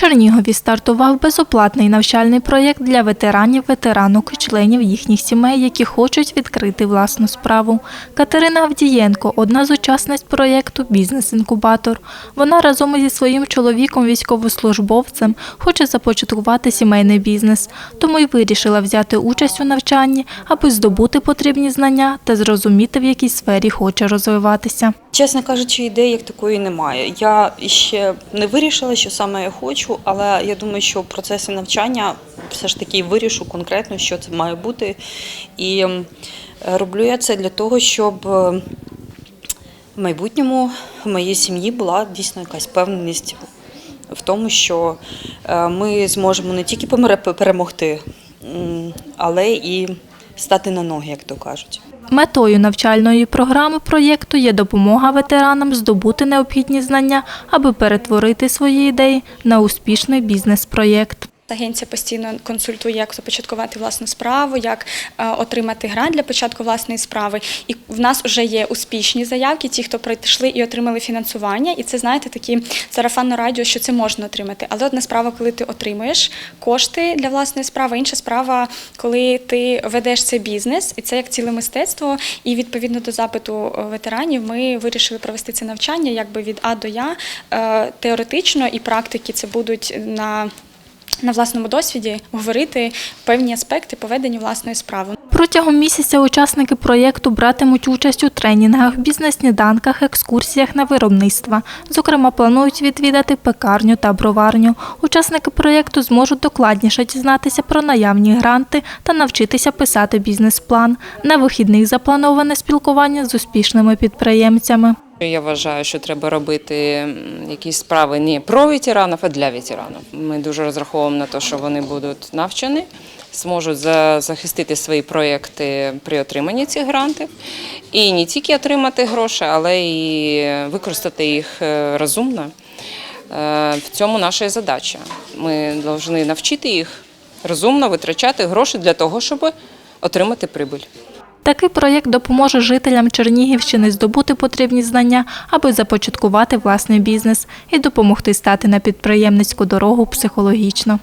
Чернігові стартував безоплатний навчальний проєкт для ветеранів, ветеранок членів їхніх сімей, які хочуть відкрити власну справу. Катерина Авдієнко одна з учасниць проєкту Бізнес-інкубатор. Вона разом зі своїм чоловіком, військовослужбовцем, хоче започаткувати сімейний бізнес, тому й вирішила взяти участь у навчанні, аби здобути потрібні знання та зрозуміти, в якій сфері хоче розвиватися. Чесно кажучи, ідеї як такої немає. Я ще не вирішила, що саме я хочу, але я думаю, що в процесі навчання все ж таки вирішу конкретно, що це має бути. І ем, роблю я це для того, щоб е, в майбутньому в моїй сім'ї була дійсно якась певність в тому, що е, ми зможемо не тільки перемогти, але і стати на ноги, як то кажуть. Метою навчальної програми проєкту є допомога ветеранам здобути необхідні знання, аби перетворити свої ідеї на успішний бізнес-проєкт. Агенція постійно консультує, як започаткувати власну справу, як е, отримати грант для початку власної справи. І в нас вже є успішні заявки, ті, хто прийшли і отримали фінансування. І це знаєте, такі сарафанно радіо, що це можна отримати. Але одна справа, коли ти отримуєш кошти для власної справи, інша справа, коли ти ведеш цей бізнес, і це як ціле мистецтво. І відповідно до запиту е, ветеранів, ми вирішили провести це навчання якби від А до Я Е, теоретично і практики це будуть на на власному досвіді говорити певні аспекти поведення власної справи. Протягом місяця учасники проєкту братимуть участь у тренінгах, бізнес-сніданках, екскурсіях на виробництва. Зокрема, планують відвідати пекарню та броварню. Учасники проєкту зможуть докладніше дізнатися про наявні гранти та навчитися писати бізнес-план. На вихідних заплановане спілкування з успішними підприємцями. Я вважаю, що треба робити якісь справи не про ветеранів, а для ветеранів. Ми дуже розраховуємо на те, що вони будуть навчені, зможуть захистити свої проєкти при отриманні цих грантів. І не тільки отримати гроші, але і використати їх е, розумно. Е, В цьому наша задача. Ми повинні навчити їх розумно витрачати гроші для того, щоб отримати прибуль. Такий проєкт допоможе жителям Чернігівщини здобути потрібні знання, аби започаткувати власний бізнес і допомогти стати на підприємницьку дорогу психологічно.